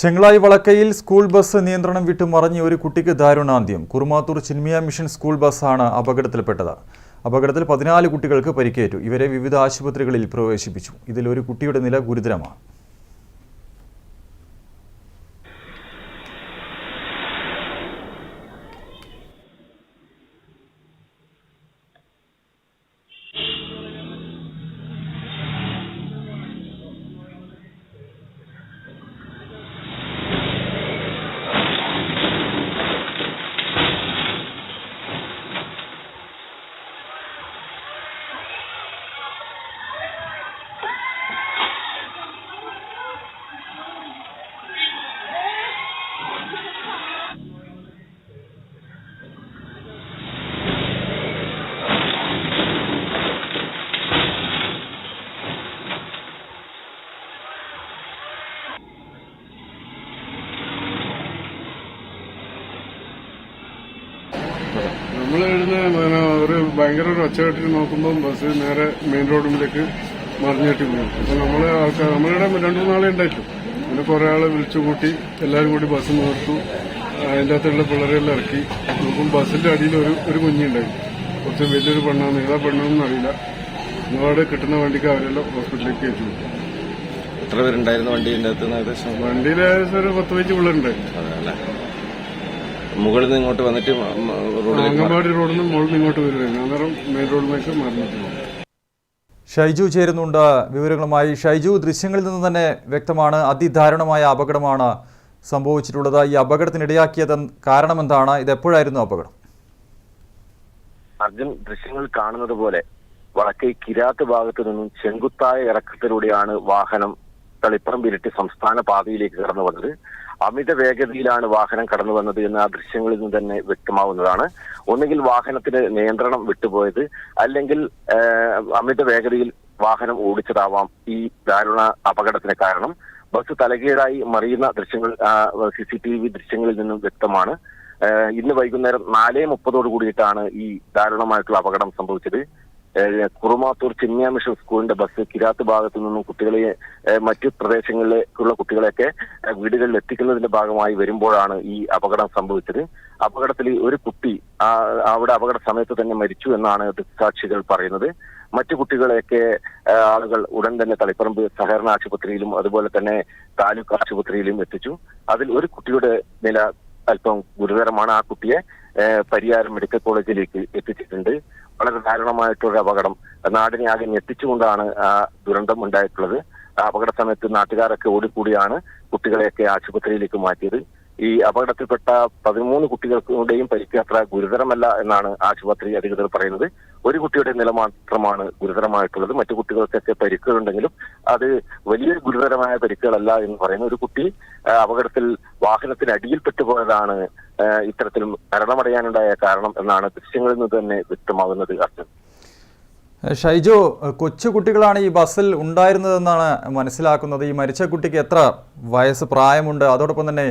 Chengalayi വളക്കയിൽ school bus നിയന്ത്രണം വിട്ട് മറിഞ്ഞ് ഒരു കുട്ടിക്ക് ദാരുണാന്ത്യം. കുറുമാത്തൂർ ചിന്മിയ മിഷൻ സ്കൂൾ ബസ്സാണ് അപകടത്തിൽപ്പെട്ടത്. അപകടത്തിൽ പതിനാല് കുട്ടികൾക്ക് പരിക്കേറ്റു. ഇവരെ വിവിധ ആശുപത്രികളിൽ പ്രവേശിപ്പിച്ചു. ഇതിൽ ഒരു കുട്ടിയുടെ നില ഗുരുതരമാണ്. നമ്മൾ പിന്നെ ഒരു ഭയങ്കര ഒരു ഒച്ചകെട്ടിൽ നോക്കുമ്പോൾ ബസ് നേരെ മെയിൻ റോഡിലേക്ക് മറിഞ്ഞിട്ട് പോകും അപ്പൊ നമ്മൾ ആൾക്കാർ നമ്മളിവിടെ രണ്ടു മൂന്നാളെ ഉണ്ടായിട്ടു പിന്നെ കുറെ ആളെ വിളിച്ചു കൂട്ടി എല്ലാവരും കൂടി ബസ് നിർത്തു. അതിന്റെ അകത്തുള്ള പിള്ളേരെല്ലാം ഇറക്കി. നോക്കും ബസ്സിന്റെ അടിയിൽ ഒരു ഒരു കുഞ്ഞുണ്ടായി കുറച്ച് വലിയൊരു പെണ്ണാണ് ഏതാ പെണ്ണാണെന്ന് അറിയില്ല. നിങ്ങളവിടെ കിട്ടുന്ന വണ്ടിക്ക് അവരെല്ലാം ഹോസ്പിറ്റലിലേക്ക് കയറ്റി. എത്ര പേരുണ്ടായിരുന്നു വണ്ടിന്റെ അകത്ത് വണ്ടിയിൽ ഏകദേശം ഒരു പത്ത് പതിനഞ്ച് പിള്ളേരുണ്ടായിരുന്നു മുകളിൽ നിന്ന് ഇങ്ങോട്ട് വന്നിട്ട് അംഗൻവാടി റോഡിൽ നിന്ന് മുകളിൽ നിന്ന് ഇങ്ങോട്ട് വരുവായിരുന്നു അന്നേരം മെയിൻ റോഡിലേക്ക് മറിഞ്ഞിട്ട് ഷൈജു ചേരുന്നുണ്ട് വിവരങ്ങളുമായി. ഷൈജു ദൃശ്യങ്ങളിൽ നിന്ന് തന്നെ വ്യക്തമാണ് അതിദാരുണമായ അപകടമാണ് സംഭവിച്ചിട്ടുള്ളത്. ഈ അപകടത്തിനിടയാക്കിയത് കാരണമെന്താണ്? ഇത് എപ്പോഴായിരുന്നു അപകടം? അർജുൻ ദൃശ്യങ്ങൾ കാണുന്നത് പോലെ വടക്കേ കിരാത്ത് ഭാഗത്തു നിന്നും ചെങ്കുത്തായ ഇറക്കത്തിലൂടെയാണ് വാഹനം തളിപ്പറമ്പിലിട്ട് സംസ്ഥാന പാതയിലേക്ക് കടന്നു വന്നത്. അമിത വേഗതയിലാണ് വാഹനം കടന്നു വന്നത് എന്ന് ആ ദൃശ്യങ്ങളിൽ നിന്ന് തന്നെ വ്യക്തമാവുന്നതാണ്. ഒന്നുകിൽ വാഹനത്തിന് നിയന്ത്രണം വിട്ടുപോയത് അല്ലെങ്കിൽ അമിത വേഗതയിൽ വാഹനം ഓടിച്ചതാവാം ഈ ദാരുണ അപകടത്തിന് കാരണം. ബസ് തലകീഴായി മറിയുന്ന ദൃശ്യങ്ങൾ സി സി ടി വി ദൃശ്യങ്ങളിൽ നിന്നും വ്യക്തമാണ്. ഇന്ന് വൈകുന്നേരം നാലേ മുപ്പതോട് കൂടിയിട്ടാണ് ഈ ദാരുണമായിട്ടുള്ള അപകടം സംഭവിച്ചത്. കുറുമാത്തൂർ ചിന്മയ മിഷൻ സ്കൂളിന്റെ ബസ് കിരാത്ത് ഭാഗത്തു നിന്നും കുട്ടികളെ മറ്റു പ്രദേശങ്ങളിലേക്കുള്ള കുട്ടികളെയൊക്കെ വീടുകളിൽ എത്തിക്കുന്നതിന്റെ ഭാഗമായി വരുമ്പോഴാണ് ഈ അപകടം സംഭവിച്ചത്. അപകടത്തിൽ ഒരു കുട്ടി അവിടെ അപകട സമയത്ത് തന്നെ മരിച്ചു എന്നാണ് ദൃക്സാക്ഷികൾ പറയുന്നത്. മറ്റു കുട്ടികളെയൊക്കെ ആളുകൾ ഉടൻ തന്നെ തളിപ്പറമ്പ് സഹകരണ ആശുപത്രിയിലും അതുപോലെ തന്നെ താലൂക്ക് ആശുപത്രിയിലും എത്തിച്ചു. അതിൽ ഒരു കുട്ടിയുടെ നില അല്പം ഗുരുതരമാണ്. ആ കുട്ടിയെ പരിയാരം മെഡിക്കൽ കോളേജിലേക്ക് എത്തിച്ചിട്ടുണ്ട്. വളരെ ദാരുണമായിട്ടൊരു അപകടം. നാടിനെ ആകെ ഞെട്ടിച്ചുകൊണ്ടാണ് ആ ദുരന്തം ഉണ്ടായിട്ടുള്ളത്. അപകട സമയത്ത് നാട്ടുകാരൊക്കെ ഓടിക്കൂടിയാണ് കുട്ടികളെയൊക്കെ ആശുപത്രിയിലേക്ക് മാറ്റിയത്. ഈ അപകടത്തിൽപ്പെട്ട പതിമൂന്ന് കുട്ടികൾക്കുടെയും പരിക്ക് അത്ര ഗുരുതരമല്ല എന്നാണ് ആശുപത്രി അധികൃതർ പറയുന്നത്. ഒരു കുട്ടിയുടെ നില മാത്രമാണ് ഗുരുതരമായിട്ടുള്ളത്. മറ്റു കുട്ടികൾക്കൊക്കെ പരിക്കുകളുണ്ടെങ്കിലും അത് വലിയ ഗുരുതരമായ പരിക്കുകളല്ല എന്ന് പറയുന്നു ഒരു കുട്ടി അപകടത്തിൽ വാഹനത്തിന് അടിയിൽപ്പെട്ടു പോയതാണ് ഇത്തരത്തിൽ മരണമടയാനുണ്ടായ കാരണം എന്നാണ് ദൃശ്യങ്ങളിൽ നിന്ന് തന്നെ വ്യക്തമാകുന്നത് അർജുൻ. ഷൈജു കൊച്ചു കുട്ടികളാണ് ഈ ബസ്സിൽ ഉണ്ടായിരുന്നതെന്നാണ് മനസ്സിലാക്കുന്നത്. ഈ മരിച്ച കുട്ടിക്ക് എത്ര വയസ്സ് പ്രായമുണ്ട്? അതോടൊപ്പം തന്നെ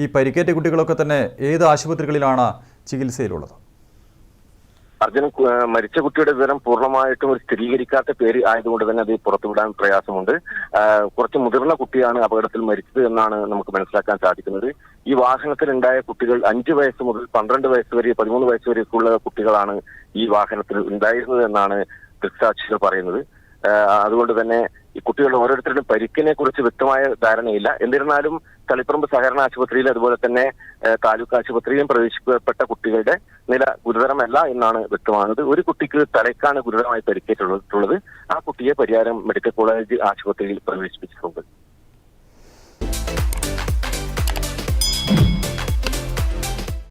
ഈ പരിക്കേറ്റ കുട്ടികളൊക്കെ തന്നെ ഏത് ആശുപത്രികളിലാണ് ചികിത്സയിലുള്ളത്? അർജുൻ മരിച്ച കുട്ടിയുടെ വിവരം പൂർണമായിട്ടും ഒരു സ്ഥിരീകരിക്കാത്ത പേര് ആയതുകൊണ്ട് തന്നെ അത് പുറത്തുവിടാൻ പ്രയാസമുണ്ട്. കുറച്ച് മുതിർന്ന കുട്ടിയാണ് അപകടത്തിൽ മരിച്ചത് എന്നാണ് നമുക്ക് മനസ്സിലാക്കാൻ സാധിക്കുന്നത്. ഈ വാഹനത്തിലുണ്ടായ കുട്ടികൾ അഞ്ചു വയസ്സ് മുതൽ പന്ത്രണ്ട് വയസ്സ് വരെ പതിമൂന്ന് വയസ്സ് വരെയൊക്കെയുള്ള കുട്ടികളാണ് ഈ വാഹനത്തിൽ ഉണ്ടായിരുന്നത് എന്നാണ് ദൃക്സാക്ഷികൾ പറയുന്നത്. അതുകൊണ്ട് തന്നെ ഈ കുട്ടികളുടെ ഓരോരുത്തരുടെയും പരിക്കിനെ കുറിച്ച് വ്യക്തമായ ധാരണയില്ല. എന്നിരുന്നാലും തളിപ്പറമ്പ് സഹകരണ ആശുപത്രിയിൽ അതുപോലെ തന്നെ താലൂക്ക് ആശുപത്രിയിലും പ്രവേശിക്കപ്പെട്ട കുട്ടികളുടെ നില ഗുരുതരമല്ല എന്നാണ് വ്യക്തമാകുന്നത്. ഒരു കുട്ടിക്ക് തലയ്ക്കാണ് ഗുരുതരമായി പരിക്കേറ്റിട്ടുള്ളത് ആ കുട്ടിയെ പരിയാരം മെഡിക്കൽ കോളേജ് ആശുപത്രിയിൽ പ്രവേശിപ്പിച്ചിട്ടുണ്ട്.